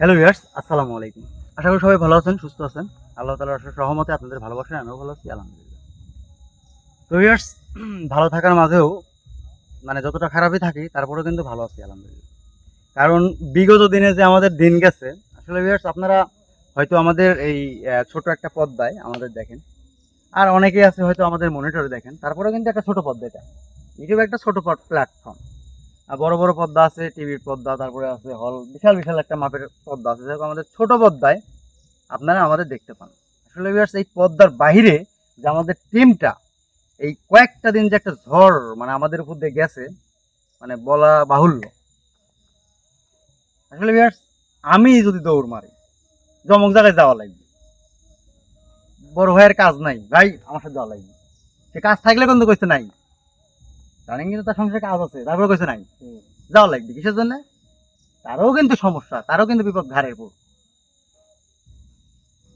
Hello viewers আসসালামু আলাইকুম। আশা করি সবাই ভালো আছেন, সুস্থ আছেন। আল্লাহ তালার সহমতে আপনাদের ভালোবাসায় আমিও ভালো আছি, আলহামদুলিল্লাহ। তো ভিউয়ার্স ভালো থাকার মাঝেও মানে যতটা খারাপই থাকি, তারপরেও কিন্তু ভালো আছি, আলহামদুলিল্লাহ। কারণ বিগত দিনে যে আমাদের দিন গেছে, আসলে ভিউয়ার্স আপনারা হয়তো আমাদের এই ছোট একটা পদ্মায় আমাদের দেখেন। আর অনেকেই আছে হয়তো আমাদের মনিটরে দেখেন, তারপরেও কিন্তু একটা ছোট পদ্মা এটা ইউটিউব একটা ছোট প্ল্যাটফর্ম বড় বড় পদ্মা আছে টিভির পদ্মা তারপরে আছে হল বিশাল বিশাল একটা মাপের পদ্মা আছে। যেরকম আমাদের ছোট পদ্মায় আপনারা আমাদের দেখতে পান। আসলে এই পদ্মার বাইরে যে আমাদের টিমটা এই কয়েকটা দিন যে একটা ঝড় মানে আমাদের উপর দিয়ে গেছে মানে বলা বাহুল্য। আসলে viewers, আমি যদি দৌড় মারি জমক জায়গায় যাওয়া লাগবে। বড় ভাইয়ের কাজ নাই ভাই আমার সাথে যাওয়া লাগবে। সে কাজ থাকলে কিন্তু কইতে নাই। জানেন কিন্তু তার সংসারে কাজ আছে তারপরে কইছে নাই। যাওয়া লাগবে কিসের জন্য? তারও কিন্তু সমস্যা তারও কিন্তু বিপদ ঘাড়ের উপর।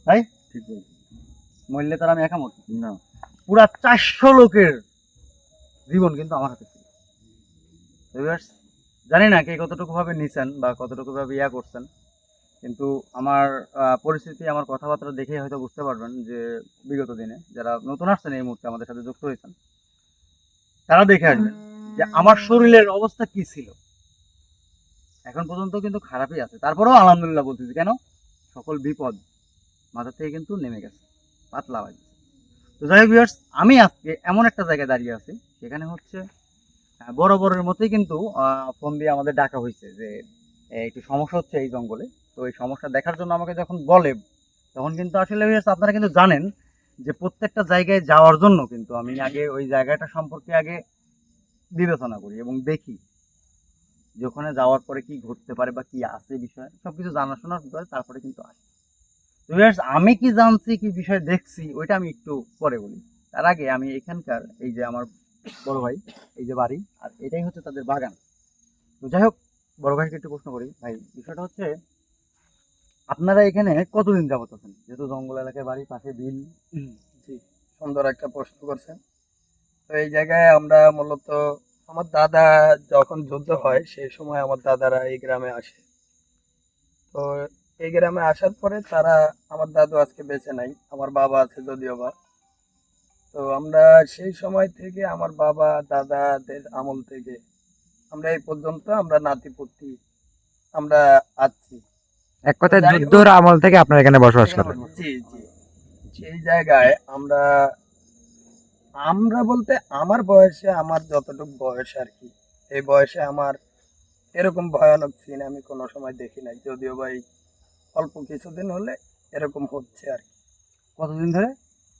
তাই ঠিক মরলে তার আমি একামত না। পুরা চারশো লোকের জীবন কিন্তু আমার হাতে ছিল। জানি না কে কতটুকু ভাবে নিছেন বা কতটুকু ভাবে ইয়া করছেন কিন্তু আমার পরিস্থিতি আমার কথাবার্তা দেখে হয়তো বুঝতে পারবেন যে বিগত দিনে যারা নতুন আসছেন এই মুহূর্তে আমাদের সাথে যুক্ত হয়েছেন তারা দেখে আসবেন যে আমার শরীরের অবস্থা কি ছিল। এখন পর্যন্ত কিন্তু খারাপই আছে। তারপরেও আলহামদুলিল্লাহ বলতেছি কেন? সকল বিপদ মাথা থেকে কিন্তু নেমে গেছে পাতলা হয়ে তো যাই হোক viewers, আমি আজকে এমন একটা জায়গায় দাঁড়িয়ে আছি সেখানে হচ্ছে বড় বড়ের মতোই কিন্তু ফোন দিয়ে আমাদের ডাকা হয়েছে যে একটু সমস্যা হচ্ছে এই জঙ্গলে। তো এই সমস্যা দেখার জন্য আমাকে যখন বলে তখন কিন্তু আসলে আপনারা কিন্তু জানেন যে প্রত্যেকটা জায়গায় যাওয়ার জন্য কিন্তু আমি আগে ওই জায়গাটা সম্পর্কে আগে বিবেচনা করি এবং দেখি যে ওখানে যাওয়ার পরে কি ঘটতে পারে বা কি আছে বিষয়। সবকিছু জানাশোনার পরে তারপরে কিন্তু আসে। আমি কি জানছি কি বিষয় দেখছি ওইটা আমি একটু পরে বলি। তার আগে আমি এখানকার এই যে আমার বড় ভাই এই যে বাড়ি আর এটাই হচ্ছে তাদের বাগান। তো যাই হোক বড় ভাইকে একটু প্রশ্ন করি। ভাই বিষয়টা হচ্ছে আপনারা এখানে কতদিন যাবত আছেন? যেহেতু জঙ্গল এলাকায় বাড়ি পাশে বিল। জি। সুন্দর একটা প্রশ্ন করছেন। তো এই জায়গায় আমরা মূলত আমার দাদা যখন যুদ্ধ হয় সেই সময় আমার দাদারা এই গ্রামে আসে। তো এই গ্রামে আসার পরে তারা আমার দাদু আজকে বেঁচে নাই আমার বাবা আছে যদিও বা। তো আমরা সেই সময় থেকে আমার বাবা দাদাদের আমল থেকে আমরা এই পর্যন্ত আমরা নাতিপুতি আমরা আছি। এক কথায় যুদ্ধর আমল থেকে আপনারা এখানে বসবাস করেন। জি জি। সেই জায়গায় আমরা আমরা বলতে আমার বয়সে আমার যতটুকু বয়স আর কি এই বয়সে আমার এরকম ভয়ানক সিন আমি কোনো সময় দেখি নাই। যদিও বা এই অল্প কিছুদিন হলে এরকম হচ্ছে আর কি। কতদিন ধরে?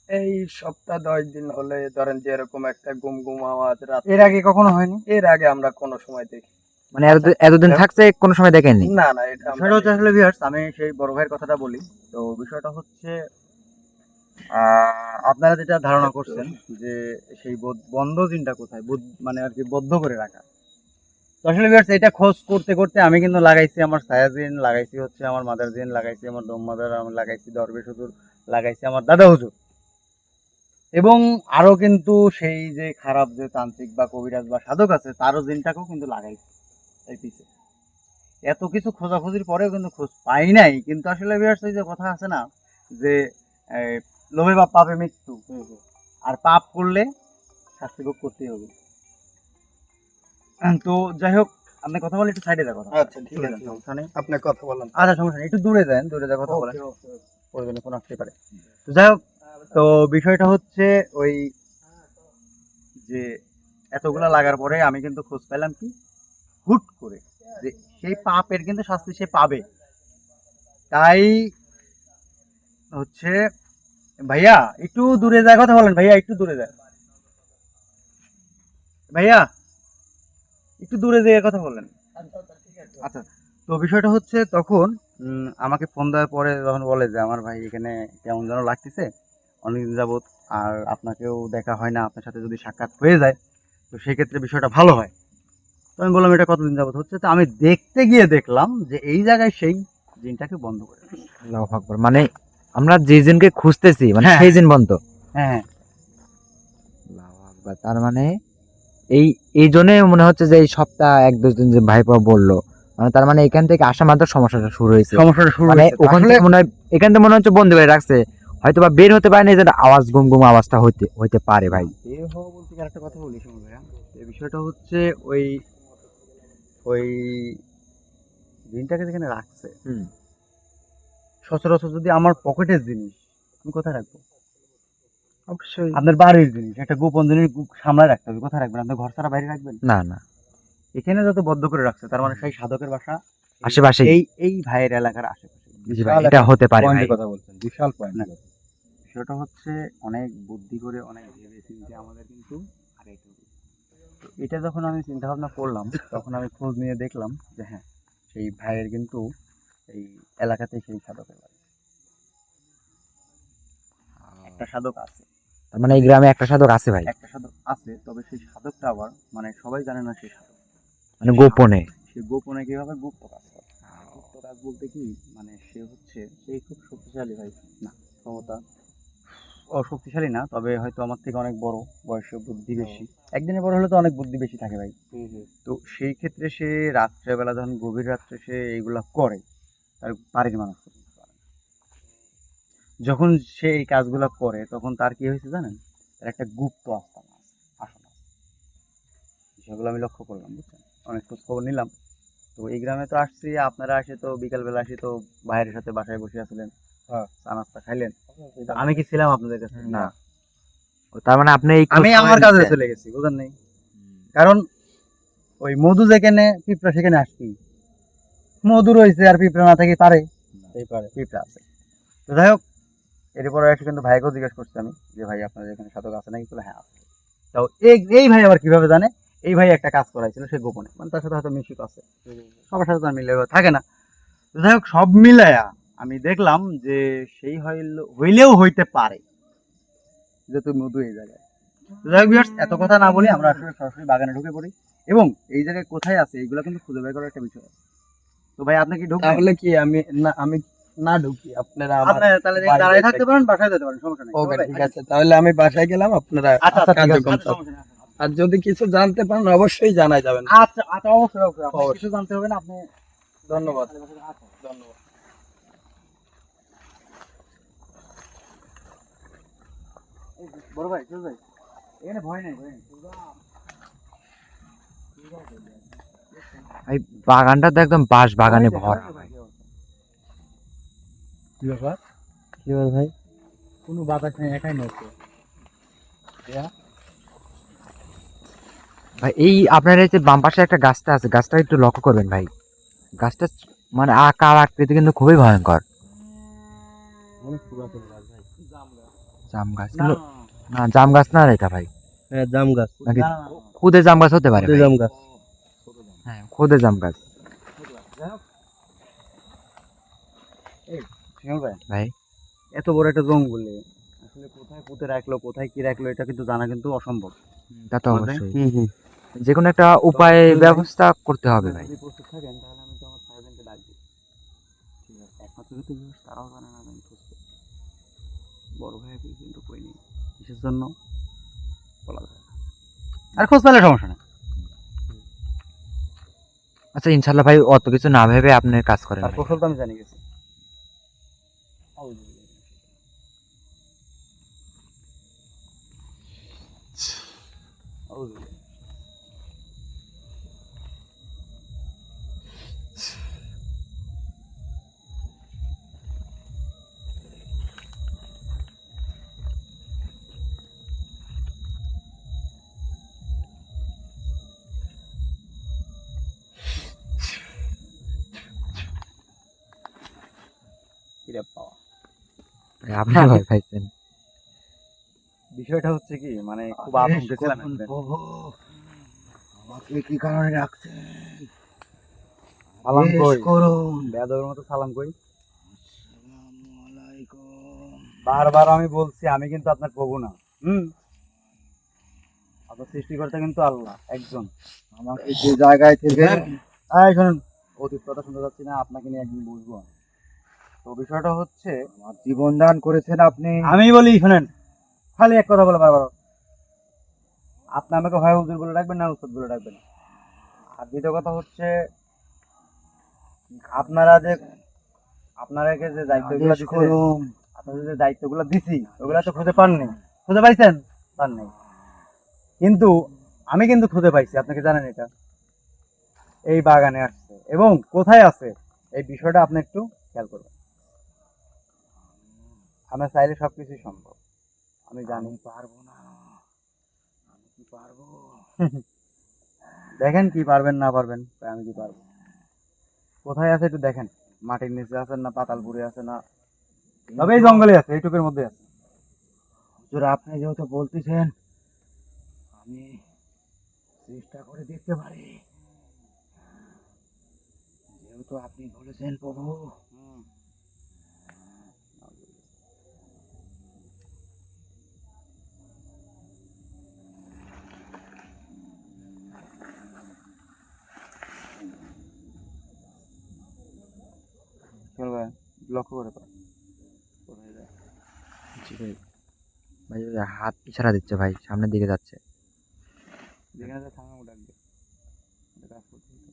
এই সপ্তাহ দশ দিন হলে ধরেন যে এরকম একটা গুম গুম আওয়াজ রাত এর আগে কখনো হয়নি? এর আগে আমরা কোনো সময় দেখি মানে এতদিন থাকছে কোনো সময় দেখেননি? না না এটা বিষয়টা হচ্ছে আসলে ভিউয়ার্স আমি সেই বড় ভাইয়ের কথাটা বলি। তো বিষয়টা হচ্ছে আপনারা যেটা ধারণা করছেন যে সেই বন্ধ জিনটা কোথায়? মানে আর কি বদ্ধ করে রাখা। তো আসলে ভিউয়ার্স এটা খোঁজ করতে করতে আমি কিন্তু লাগাইছি আমার সায়াজিন লাগাইছি হচ্ছে আমার মাদার জিন লাগাইছি আমার দম মাদার আমি লাগাইছি দরবেশ হুজুর লাগাইছি আমার দাদা হুজুর। এবং আরও কিন্তু সেই যে খারাপ যে তান্ত্রিক বা কবিরাজ বা সাধক আছে তারও জিনটাকেও কিন্তু লাগাইছি। এই পিছে। এত কিছু খোঁজাখুঁজির পরেও কিন্তু খোঁজ পাই নাই কিন্তু আসলে বিয়ার্স যে কথা আছে না যে লোভে বা পাপে মৃত্যু। আর পাপ করলে শাস্তি ভোগ করতেই হবে। তো যাই হোক আপনি কথা বলে একটু সাইডে দেখো। আচ্ছা ঠিক আছে। আপনি কথা বলেন। আচ্ছা সমস্যা নেই একটু দূরে দেন দূরে দেওয়া কথা বলেন। প্রয়োজনে ফোন আসতে পারে। তো যাই হোক তো বিষয়টা হচ্ছে ওই যে এতগুলা লাগার পরে আমি কিন্তু খোঁজ পেলাম কি? হুট করে যে সেই পাপের কিন্তু শাস্তি সে পাবে। তাই হচ্ছে, ভাইয়া, একটু দূরে যায় কথা বলেন, ভাইয়া, একটু দূরে যায়। ভাইয়া, একটু দূরে যেয়ে কথা বলেন। আচ্ছা তো বিষয়টা হচ্ছে তখন আমাকে ফোন দেওয়ার পরে যখন বলে যে, আমার ভাই এখানে কেমন যেন লাগতেছে, অনেকদিন যাবত আর আপনাকেও দেখা হয় না, আপনার সাথে যদি সাক্ষাৎ হয়ে যায়, তো সেক্ষেত্রে বিষয়টা ভালো হয়। তো আমি বললাম এটা কতদিন যাবত হচ্ছে তো আমি দেখতে গিয়ে দেখলাম যে এই জায়গায় সেই জিনটাকে বন্ধ করে। আল্লাহু আকবার। মানে আমরা যে জিনকে খুঁজতেছি মানে হ্যাঁ। সেই জিন বন্ধ হ্যাঁ হ্যাঁ আল্লাহু আকবার। তার মানে এই এই জন্যই মনে হচ্ছে যে এই সপ্তাহ এক দশ দিন যে ভাইপা বলল মানে তার মানে এখান থেকে আসা মাত্র সমস্যাটা শুরু হয়েছে সমস্যাটা শুরু মানে। ওখান থেকে মনে হয় এখান থেকে মনে হচ্ছে বন্ধ করে রাখছে হয়তো বা বের হতে পারে না এই যে আওয়াজ গুম গুম আওয়াজটা হইতে হইতে পারে ভাই বের হওয়া বলতে একটা কথা বলি শুনুন ভাইয়া এই বিষয়টা হচ্ছে ওই ওই দিনটাকে যেখানে রাখছে সচরাচর যদি আমার পকেটের জিনিস আমি কোথায় রাখব? অবশ্যই। আপনার বাড়ির জিনিস একটা গোপন জিনিস সামলায় রাখতে হবে কোথায় রাখবেন? আপনি ঘর ছাড়া বাইরে রাখবেন? না না। এখানে যত বদ্ধ করে রাখছে তার মানে সেই সাধকের বাসা আশেপাশে। এই এই ভাইয়ের এলাকার আশেপাশে। এটা হতে পারে ভাই। কথা বলছেন বিশাল পয়েন্ট বিষয়টা হচ্ছে অনেক বুদ্ধি করে অনেক ভেবে চিন্তে আমাদের কিন্তু তো এটা যখন আমি চিন্তা ভাবনা করলাম তখন আমি খোঁজ নিয়ে দেখলাম যে হ্যাঁ সেই ভাইয়ের কিন্তু এই এলাকাতে সেই সাধকের বাড়ি। একটা সাধক আছে। তার মানে এই গ্রামে একটা সাধক আছে ভাই? একটা সাধক আছে তবে সেই সাধকটা আবার মানে সবাই জানে না সেই সাধক। মানে গোপনে? সে গোপনে কীভাবে গুপ্ত কাজ করে? গুপ্ত কাজ বলতে কি মানে সে হচ্ছে সে খুব শক্তিশালী ভাই। না ক্ষমতা শক্তিশালী না তবে হয়তো আমার থেকে অনেক বড় বয়সে বুদ্ধি বেশি। একদিনে বড় হলে তো অনেক বুদ্ধি বেশি থাকে ভাই। তো সেই ক্ষেত্রে সে রাত্রেবেলা যখন গভীর রাত্রে সে এইগুলা করে তার বাড়ির মানুষ। যখন সে এই কাজগুলা করে তখন তার কি হয়েছে জানেন? তার একটা গুপ্ত আস্থানা আছে আসন আছে সেগুলো আমি লক্ষ্য করলাম বুঝছেন? অনেক খোঁজ খবর নিলাম। তো এই গ্রামে তো আসছি আপনারা আসে তো বিকালবেলা আসে তো ভাইয়ের সাথে বাসায় বসে আছিলেন। চা নাস্তা খাইলেন। আমি কি ছিলাম আপনাদের কাছে? না। তার মানে আপনি আমি আমার কাজে চলে গেছি বুঝলেন নেই? কারণ ওই মধু যেখানে পিঁপড়া সেখানে আসবি মধু রয়েছে আর পিঁপড়া না থাকে পারে। পিঁপড়া আছে। তো যাই হোক এরপরে এসে কিন্তু ভাইকেও জিজ্ঞেস করছি আমি যে ভাই আপনাদের এখানে সাধক আছে নাকি? বলে হ্যাঁ আছে। তো এই এই ভাই আবার কীভাবে জানে? এই ভাই একটা কাজ করাইছিল সে গোপনে। মানে তার সাথে হয়তো মিশুক আছে। সবার সাথে তার মিলে থাকে না। যাই হোক সব মিলায়া আমি দেখলাম যে সেই হইল- হইলেও হইতে পারে যে তুই মধু এই জায়গায়। যাই হোক এত কথা না বলে আমরা আসলে সরাসরি বাগানে ঢুকে পড়ি। এবং এই জায়গায় কোথায় আছে এগুলো কিন্তু খুঁজে বের করার একটা বিষয়। আছে তো ভাই আপনি কি ঢুকবেন? তাহলে কি আমি না আমি না ঢুকি? আপনারা আমার আপনি তাহলে দাঁড়ায় থাকতে পারেন বাসায় যেতে পারেন সমস্যা নেই। ওকে ঠিক আছে। তাহলে আমি বাসায় গেলাম আপনারা আচ্ছা আচ্ছা, কার্যক্রম আচ্ছা, আচ্ছা, আর যদি কিছু জানতে পারেন অবশ্যই জানাই যাবেন। আচ্ছা আচ্ছা অবশ্যই অবশ্যই। কিছু জানতে হবে না আপনি ধন্যবাদ। আচ্ছা। ধন্যবাদ। বড় ভাই চল ভাই। এখানে ভয় নাই। ভয় নাই ভাই বাগানটা তো একদম বাঁশ বাগানে ভরা ভাই। কি ব্যাপার? কি বল ভাই? কোনো বাতাস নেই একাই নড়ছে। ভাই এই আপনার এই যে বাম পাশে একটা গাছটা আছে গাছটা একটু লক্ষ্য করবেন ভাই। গাছটা মানে আকার আকৃতি কিন্তু খুবই ভয়ঙ্কর। জাম গাছ। কিন্তু না জাম গাছ না এটা ভাই? হ্যাঁ জাম গাছ। নাকি। খুদে জাম গাছ হতে পারে। জাম গাছ। হ্যাঁ খুদে জাম গাছ। ভাই। ভাই? এত বড় একটা জঙ্গলে আসলে কোথায় পুঁতে রাখল কোথায় কি রাখল এটা কিন্তু জানা কিন্তু অসম্ভব। তা তো অবশ্যই। হুম হুম। যে কোনো একটা উপায় ব্যবস্থা করতে হবে ভাই। যদি প্রস্তুত থাকেন তাহলে আমি তো আমার সার্জেন্টকে ডাক দিই। একমাত্র কিন্তু তারাও জানে না আমি বড় ভাই কিন্তু কই নেই। জন্য? বলা যায় আর খোঁজ পেলে সমস্যা নেই। আচ্ছা ইনশাল্লাহ ভাই অত কিছু না ভেবে আপনি কাজ করেন আর কৌশল তো আমি জানি গেছি। কিরে আপনি ভয় পাইছেন। বিষয়টা হচ্ছে কি মানে খুব আতঙ্কে ছিলাম। আমাকে কি কারণে রাখছে সালাম কই করুন। বেদবের মতো সালাম কই আসসালামু আলাইকুম বারবার আমি বলছি আমি কিন্তু আপনার প্রভু না। হুম? আপনার সৃষ্টিকর্তা কিন্তু আল্লাহ একজন। আমাকে যে জায়গায় থেকে এই শুনুন। অতীত কথা শুনতে যাচ্ছি না আপনাকে নিয়ে একদিন বুঝব আমি। তো বিষয়টা হচ্ছে আমার জীবন দান করেছেন আপনি। আমি বলি শুনেন। খালি এক কথা বলে বারবার। আপনি আমাকে হয় হুজুর বলে না উস্তাদ বলে আর দ্বিতীয় কথা হচ্ছে আপনারা যে আপনারাকে যে দায়িত্বগুলো দিচ্ছেন আপনাদের যে দায়িত্বগুলো দিছি ওগুলো তো খুঁজে পাননি খুঁজে পাইছেন? পান নাই। কিন্তু আমি কিন্তু খুঁজে পাইছি আপনাকে জানেন এটা? এই বাগানে আসছে। এবং কোথায় আছে? এই বিষয়টা আপনি একটু খেয়াল করবেন। আমরা চাইলে সব কিছুই সম্ভব। আমি জানি। পারব না। আমি কি পারব? দেখেন কি পারবেন না পারবেন আমি কি পারব? কোথায় আছে একটু দেখেন। মাটির নিচে আছে না পাতাল পাতালপুরে আছে না? তবে এই জঙ্গলে আছে এইটুকের মধ্যে আছে। হুজুর আপনি যেহেতু বলতেছেন আমি চেষ্টা করে দেখতে পারি। যেহেতু আপনি বলেছেন প্রভু লক্ষ্য করে জি ভাই। ভাই ওই হাত ইশারা দিচ্ছে ভাই সামনের দিকে যাচ্ছে। যেখানে ডাকবে হবে।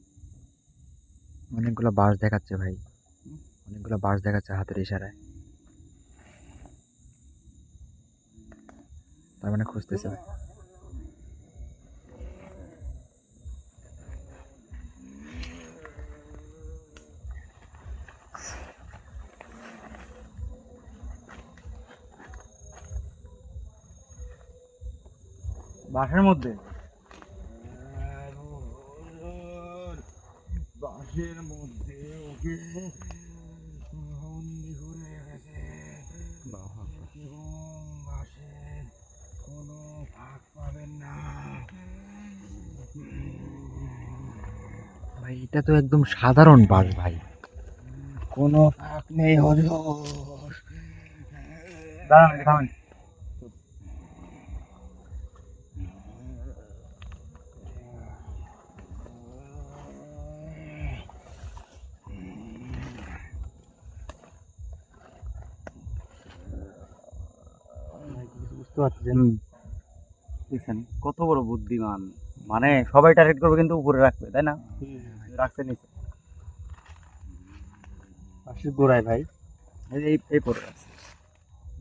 অনেকগুলো বাস দেখাচ্ছে ভাই। অনেকগুলো বাস দেখাচ্ছে হাতের ইশারায়। তার মানে খুঁজতেছে। বাসের মধ্যে? বাসের মধ্যে ওকে বন্দি করে রেখেছে এবং বাসের কোনো ফাঁক পাবেন না। ভাই এটা তো একদম সাধারণ বাস ভাই। কোনো ফাঁক নেই হজর। দাঁড়ান এটা থামেন বুঝতে পারছেন দেখছেন কত বড় বুদ্ধিমান। মানে সবাই টার্গেট করবে কিন্তু উপরে রাখবে তাই না? রাখছে নিচে। পাশের গোড়ায় ভাই। এই এই পরে রাখছে।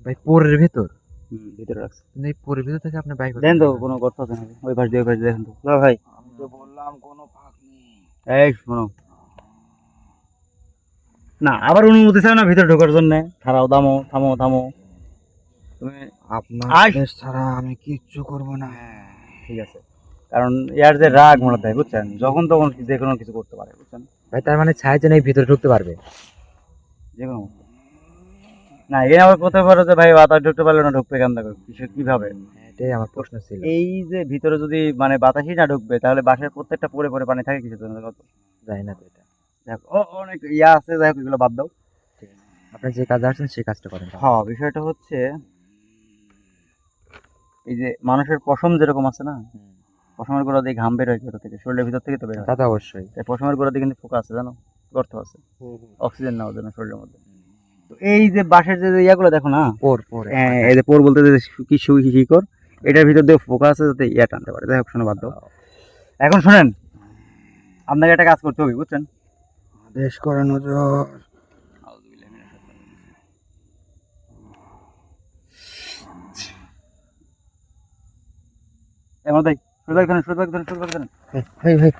ভাই পোরের ভেতর? ভিতরে রাখছে। কিন্তু এই পোরের ভেতর থেকে আপনি বাইক দেখেন তো কোনো গর্ত আছে নাকি? ওই পাশ দিয়ে ওই পাশ দিয়ে দেখেন তো। না ভাই। আমি তো বললাম কোনো ফাঁক নেই। এই শোনো। না আবার অনুমতি চাও না ভিতরে ঢোকার জন্য? থারাও দামো থামো থামো। তুমি আপনার। ছাড়া আমি কিচ্ছু করব না। ঠিক আছে। কারণ ইয়ার যে রাগ মনে দেয় বুঝছেন? যখন তখন যে কোনো কিছু করতে পারে বুঝছেন? ভাই তার মানে ছায় যেন এই ভিতরে ঢুকতে পারবে। যে কোনো না আবার করতে পারো যে ভাই বাতাস ঢুকতে পারল না ঢুকবে কেন দেখো কিছু কীভাবে? এটাই আমার প্রশ্ন ছিল। এই যে ভিতরে যদি মানে বাতাসই না ঢুকবে তাহলে বাসার প্রত্যেকটা পরে পরে পানি থাকে কিছু জন্য কত জানি না তো এটা। দেখো ও অনেক ইয়া আছে যাই হোক এগুলো বাদ দাও। আপনি যে কাজ আসছেন সেই কাজটা করেন। হ্যাঁ বিষয়টা হচ্ছে এই যে মানুষের পশম যেরকম আছে না পশমের গোড়া দিয়ে ঘাম বের হয় ভিতর থেকে শরীরের ভিতর থেকে তো বের হয়। তা অবশ্যই। এই পশমের গোড়া দিয়ে কিন্তু ফোকা আছে জানো? গর্ত আছে। অক্সিজেন নেওয়ার জন্য শরীরের মধ্যে। তো এই যে বাঁশের যে ইয়াগুলো দেখো না পোর পোরে। হ্যাঁ, এই যে পোর বলতে যে কি সুই শিকড় এটার ভিতর দিয়ে ফোকা আছে যাতে ইয়া টানতে পারে। যাই হোক শোনো বাদ দাও। এখন শোনেন আপনাকে একটা কাজ করতে হবে বুঝছেন? আদেশ করেন এমন তাই সুরবাগ ধরেন সুরবাগ ধরেন ভাই ভাই।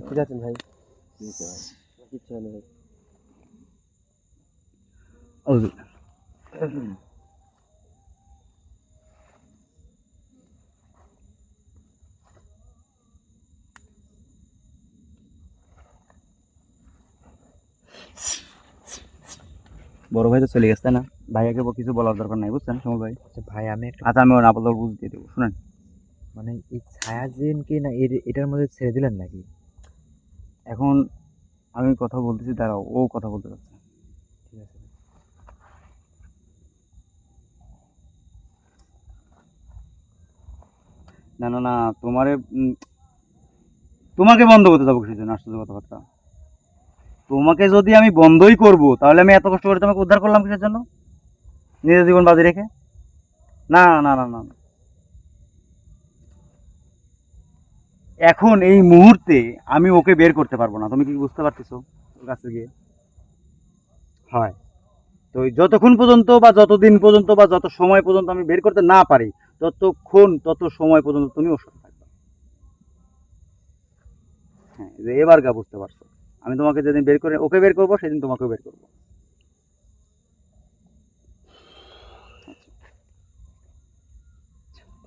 ঠিক আছেন ভাই কিচ্ছু ভাই? বড় ভাই তো চলে গেছে না? ভাইয়াকে কিছু বলার দরকার নাই বুঝছেন সমল ভাই? আচ্ছা ভাই আমি একটা আচ্ছা আমি ওর আপাতত বুঝ দিয়ে দেবো শুনেন। মানে এই ছায়াজিনকে না এটার মধ্যে ছেড়ে দিলেন নাকি? এখন আমি কথা বলতেছি দাঁড়াও ও কথা বলতে চাচ্ছে ঠিক আছে। না না না তোমারে তোমাকে বন্ধ করতে যাব জন্য আশ্চর্য কথাবার্তা। তোমাকে যদি আমি বন্ধই করব তাহলে আমি এত কষ্ট করে তোমাকে উদ্ধার করলাম কিসের জন্য? নিজের জীবন বাজি রেখে? না না না না। এখন এই মুহূর্তে আমি ওকে বের করতে পারব না। তুমি কি বুঝতে পারতেছো ওর কাছে গিয়ে? হয়। তো যতক্ষণ পর্যন্ত বা যতদিন পর্যন্ত বা যত সময় পর্যন্ত আমি বের করতে না পারি, ততক্ষণ, তত সময় পর্যন্ত তুমি ওর সাথে থাকবে। হ্যাঁ যে এবার গা বুঝতে পারছ। আমি তোমাকে যেদিন বের করে, ওকে বের করব, সেদিন তোমাকেও বের করব।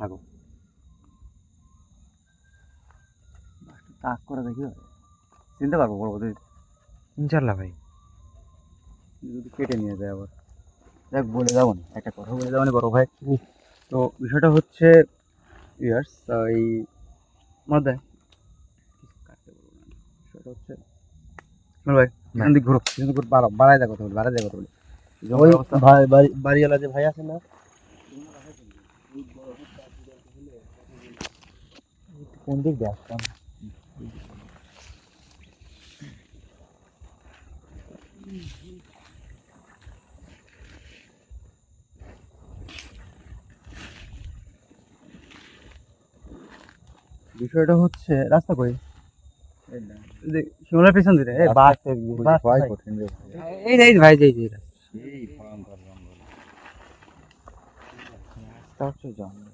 থাকো। তাক করে দেখি চিনতে পারব বলব যদি ইনশাল্লাহ ভাই। যদি কেটে নিয়ে যায় আবার। দেখ বলে যাব না। একটা কথা বলে যাব না বড় ভাই। তো বিষয়টা হচ্ছে ইয়ার্স এই দেখ। কাটতে বলব না বিষয়টা হচ্ছে বল ভাই এখান দিক ঘুরো। এখান বাড়া বাড়ায় যা কথা বলি বাড়ায় যা কথা বলি। বাড়ি- বাড়িওয়ালা যে ভাই আছে না কোন দিক দিয়ে আসতাম? বিষয়টা হচ্ছে রাস্তা কই? শিমলার পিছন দিকে এই বাস। ভাই। এই যে এই ভাই যে এই রাস্তা হচ্ছে জঙ্গল।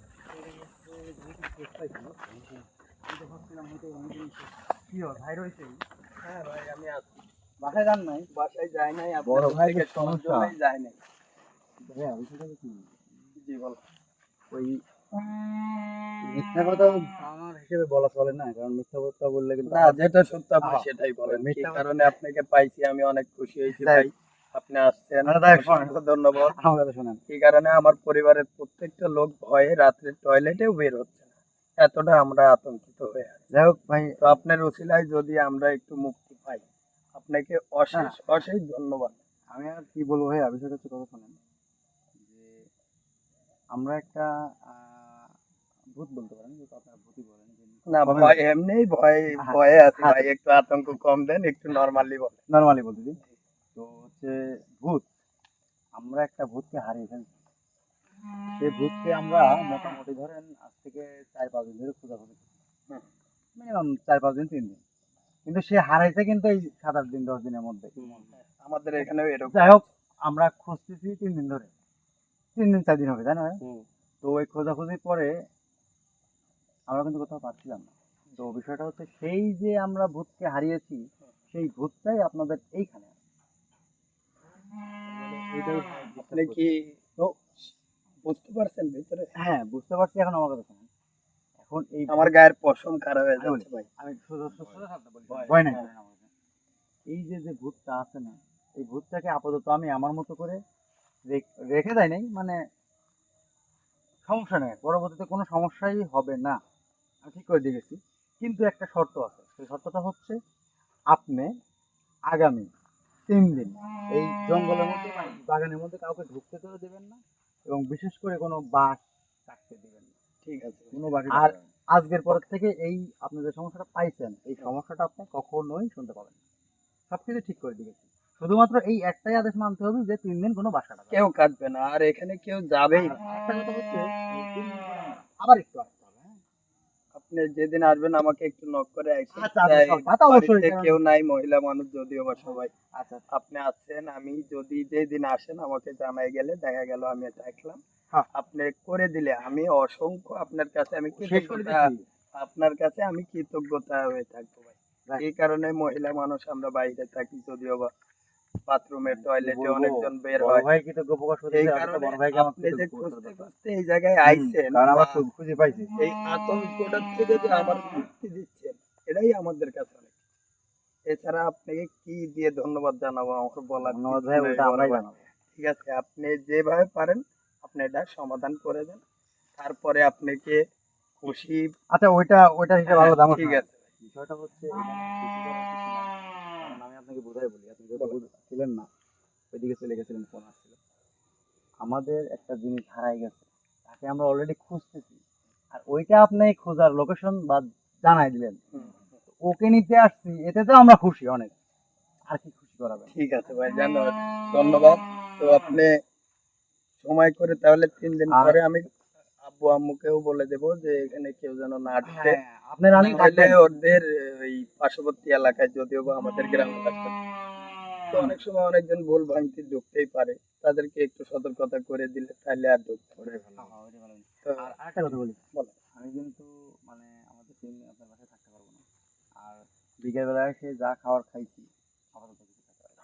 আমার হিসেবে বলা চলে না কারণ মিথ্যা কথা বললে কিন্তু যেটা সত্য আপনি। সেটাই বলেন মিথ্যা কারণে আপনাকে পাইছি আমি অনেক খুশি হয়েছি ভাই আপনি আসছেন ধন্যবাদ আমার কারণে আমার পরিবারের প্রত্যেকটা লোক ভয়ে রাত্রে টয়লেটেও বের হচ্ছে এতটা আমরা আতঙ্কিত হয়ে আছি। যাই হোক ভাই তো আপনার ওসিলায় যদি আমরা একটু মুক্তি পাই আপনাকে অশেষ অশেষ ধন্যবাদ। আমি আর কি বলব ভাইয়া বিষয়টা হচ্ছে কথা শোনেন যে আমরা একটা ভূত বলতে পারেন যেহেতু আপনারা ভূতই বলেন না কমে ভয় এমনি ভয় হ্যাঁ। ভয়ে আছে হ্যাঁ। ভাই একটু আতঙ্ক কম দেন একটু নর্মালি বলেন। নর্মালি বলতেছি তো হচ্ছে ভূত আমরা একটা ভূতকে হারিয়ে ফেলছি। সেই ভূতকে আমরা মোটামুটি ধরেন আজ থেকে চার পাঁচ দিন ধরে খোঁজাখুঁজি। মিনিমাম চার পাঁচ দিন তিন দিন। কিন্তু সে হারাইছে কিন্তু এই সাত আট দিন দশ দিনের মধ্যে। আমাদের এরকম। যাই হোক আমরা খুঁজতেছি তিন দিন ধরে। তিন দিন চার দিন হবে তাই না তো ওই খোঁজাখুঁজির পরে আমরা কিন্তু কোথাও পাচ্ছিলাম না। তো বিষয়টা হচ্ছে সেই যে আমরা ভূতকে হারিয়েছি সেই ভূতটাই আপনাদের এইখানে আছে। কি তো বুঝতে পারছেন ভিতরে? হ্যাঁ বুঝতে পারছি এখন আমার কথা শুনুন। এখন এই আমার গায়ের পশম খারাপ হয়ে যাচ্ছে ভাই। আমি সোজা- সোজা- বলি। ভয়। নাই। এই যে যে ভূতটা আছে না এই ভূতটাকে আপাতত আমি আমার মতো করে রেখে দেয় নাই মানে সমস্যা নেই পরবর্তীতে কোনো সমস্যাই হবে না। আমি ঠিক করে দিয়ে কিন্তু একটা শর্ত আছে। সেই শর্তটা হচ্ছে আপনি আগামী তিন দিন এই জঙ্গলের মধ্যে বাগানের মধ্যে কাউকে ঢুকতে তো দেবেন না এবং বিশেষ করে কোনো বাঘ কাটতে দেবেন না। ঠিক আছে। কোনো বাঘ আর আজকের পর থেকে এই আপনি যে সমস্যাটা পাইছেন এই সমস্যাটা আপনি কখনোই শুনতে পাবেন না। সবকিছু ঠিক করে দিয়েছি। শুধুমাত্র এই একটাই আদেশ মানতে হবে যে তিন দিন কোনো বাসা কেউ কাটবে না আর এখানে কেউ যাবেই না। আবার একটু হ্যাঁ? আপনি যেদিন আসবেন আমাকে একটু নক করে আচ্ছা, আচ্ছা, কেউ নাই মহিলা মানুষ যদিও বা সবাই। আচ্ছা আপনি আছেন আমি যদি যেদিন আসেন আমাকে জানাই গেলে দেখা গেল আমি দেখলাম। হ্যাঁ। আপনি করে দিলে আমি অসংখ্য আপনার কাছে আমি আপনার কাছে আমি কৃতজ্ঞতা হয়ে থাকব ভাই। এই কারণে মহিলা মানুষ আমরা বাইরে থাকি যদিও বা বাথরুমের টয়লেটে অনেকজন বের হয়। ভাই করতে এই তো কারণে আপনি যে খুঁজতে খুঁজতে এই জায়গায় আইছেন কারণ আমার খুঁজে পাইছি। এই আতঙ্কটার থেকে যে আমার মুক্তি দিচ্ছেন এটাই আমাদের কাছে অনেক। এছাড়া আপনাকে কি দিয়ে ধন্যবাদ জানাব? আমার বলার ধন্যবাদ ভাই ওটা আমরাই জানাব। ঠিক আছে আপনি যেভাবে পারেন আপনি এটা সমাধান করে দেন। তারপরে আপনাকে খুশি আচ্ছা ওইটা ওইটা হিসেবে ভালো দাম ঠিক আছে। বিষয়টা হচ্ছে আপনাকে বোঝাই বলি আপনি বুঝ- ছিলেন না ওইদিকে চলে গেছিলেন ফোন আসছিল। আমাদের একটা জিনিস হারাই গেছে তাকে আমরা অলরেডি খুঁজতেছি। আর ওইটা আপনি খোঁজার লোকেশন বা জানাই দিলেন। ওকে নিতে আসছি এতে তো আমরা খুশি অনেক। আর কি খুশি করাবেন ঠিক আছে ভাই ধন্যবাদ। ধন্যবাদ। তো আপনি সময় করে তাহলে তিন দিন পরে আমি আব্বু আম্মুকেও বলে দেব যে এখানে কেউ যেন না ঢুকে। হ্যাঁ আপনি রানিং নাহলে ওদের ওই পার্শ্ববর্তী এলাকায় যদিও বা আমাদের গ্রামে থাকবে তো অনেক সময় অনেকজন ভুল ভ্রান্তি ঢুকতেই পারে। তাদেরকে একটু সতর্কতা করে দিলে তাহলে আর ঢুকতে পারে আর আরেকটা কথা বলি। বলো। আমি কিন্তু মানে আমাদের টিম আপনার বাসায় থাকতে পারব না। আর বিকেল বেলায় এসে যা খাবার খাইছি।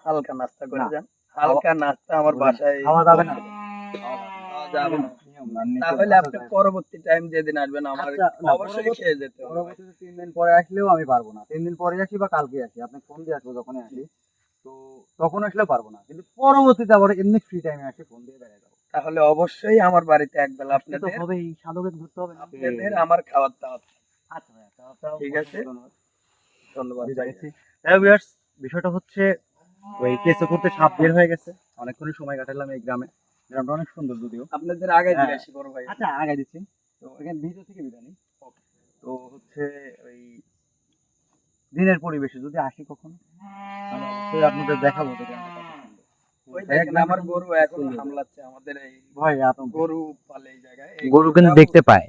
হালকা নাস্তা করে যান। হালকা নাস্তা আমার বাসায় খাওয়া যাবে না। খাওয়া যাবে না। তাহলে আপনি পরবর্তী টাইম যেদিন আসবেন আমার আচ্ছা, অবশ্যই খেয়ে যেতে পরবর্তীতে তিন দিন পরে আসলেও আমি পারব না। তিন দিন পরে আসি বা কালকে আসি আপনি ফোন দিয়ে আসব যখনই আসি। তো তখন আসলেও পারব না। কিন্তু পরবর্তীতে আবার এমনি ফ্রি টাইমে আসি ফোন দিয়ে যাব। তাহলে অবশ্যই আমার বাড়িতে এক বেলা তো আপনাদের হবে এই সাধকের ধরতে হবে আপনাদের আমার খাবার দাওয়াত আচ্ছা ঠিক আছে। ধন্যবাদ। viewers, বিষয়টা হচ্ছে ওই কেঁচো করতে সাপ বের হয়ে গেছে। অনেকক্ষণ সময় কাটালাম এই গ্রামে। গ্রামটা অনেক সুন্দর যদিও। আপনাদের আগে দিয়ে। আসি বড় ভাই। আচ্ছা আগে দিচ্ছি। তো এখানে ভিডিও থেকে বিদায় নিই। তো হচ্ছে ওই দিনের পরিবেশে যদি আসি কখনো? তাহলে অবশ্যই আপনাদের দেখাবো গ্রামটা আমার তো গরু এখন হামলাচ্ছে আমাদের এই ভয় আতঙ্ক। গরু পালে এই জায়গায়। গরু কিন্তু দেখতে পায়।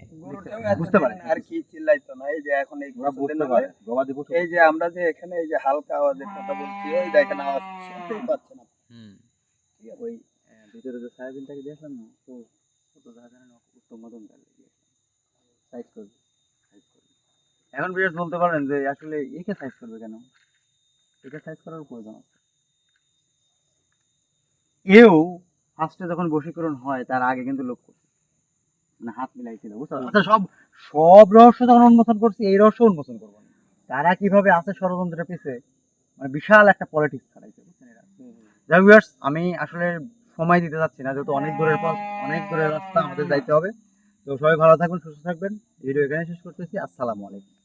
বুঝতে পারে। আর কি চিল্লাইতো না। এই যে এখন এই ওরা বুঝতে পারে গবাদি পশু। এই যে আমরা যে এখানে এই যে হালকা আওয়াজের কথা বলছি ওই দেখেন আওয়াজ শুনতেই পাচ্ছেন আপনি। ঠিক আছে ওই আহ, ভিতরে যে সয়াবিনটাকে দেখলাম না তো কত জায়গা উত্তম ডাল সাইজ করবে এখন বিরাট বলতে পারেন যে আসলে একে সাইজ করবে কেন? এটা সাইজ করার প্রয়োজন আছে। এও ফার্স্টে যখন বশীকরণ হয় তার আগে কিন্তু লোক করছে। মানে হাত মিলাইছিল বুঝতে? আচ্ছা সব সব রহস্য যখন উন্মোচন করছি এই রহস্য উন্মোচন করব না। তারা কীভাবে আছে ষড়যন্ত্রের পিছে? মানে বিশাল একটা পলিটিক্স খাটাইছে বুঝছেন এরা? যাই আমি আসলে সময় দিতে চাচ্ছি না যেহেতু অনেক দূরের পথ অনেক দূরের রাস্তা আমাদের যাইতে হবে। তো সবাই ভালো থাকবেন সুস্থ থাকবেন। ভিডিও এখানে শেষ করতেছি। আসসালামু আলাইকুম।